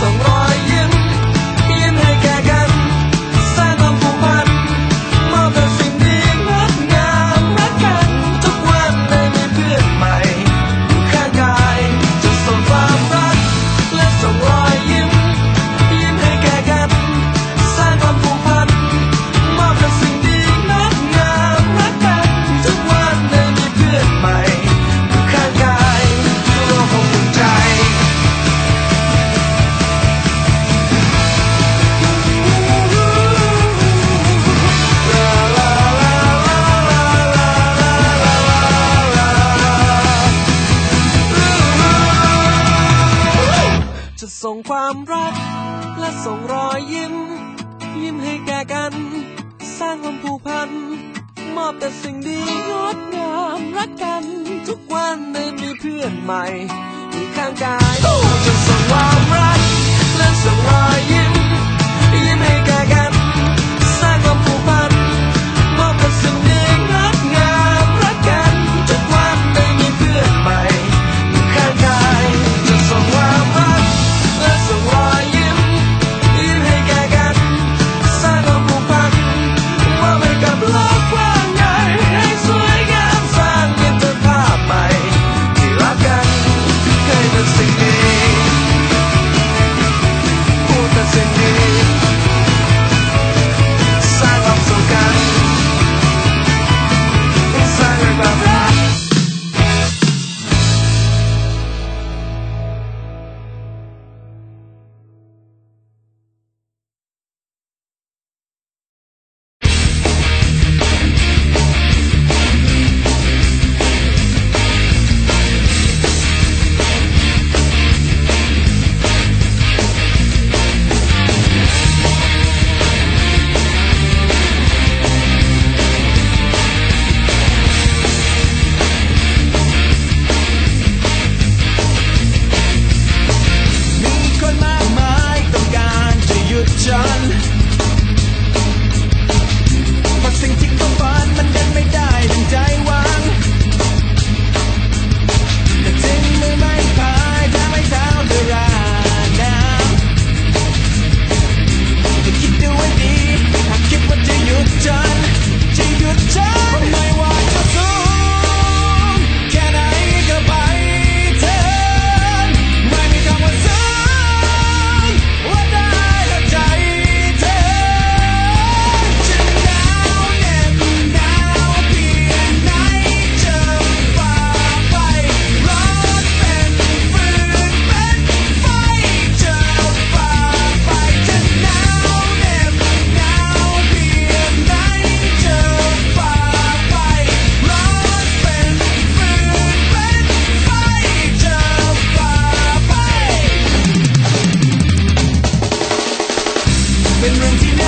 son ความรัก และส่งรอยยิ้ม ยิ้มให้แก่กัน สร้างความผูกพัน มอบแต่สิ่งดีงดงามรักกัน ทุกวันได้มีเพื่อนใหม่อยู่ข้างกายจะส่งความ been routine.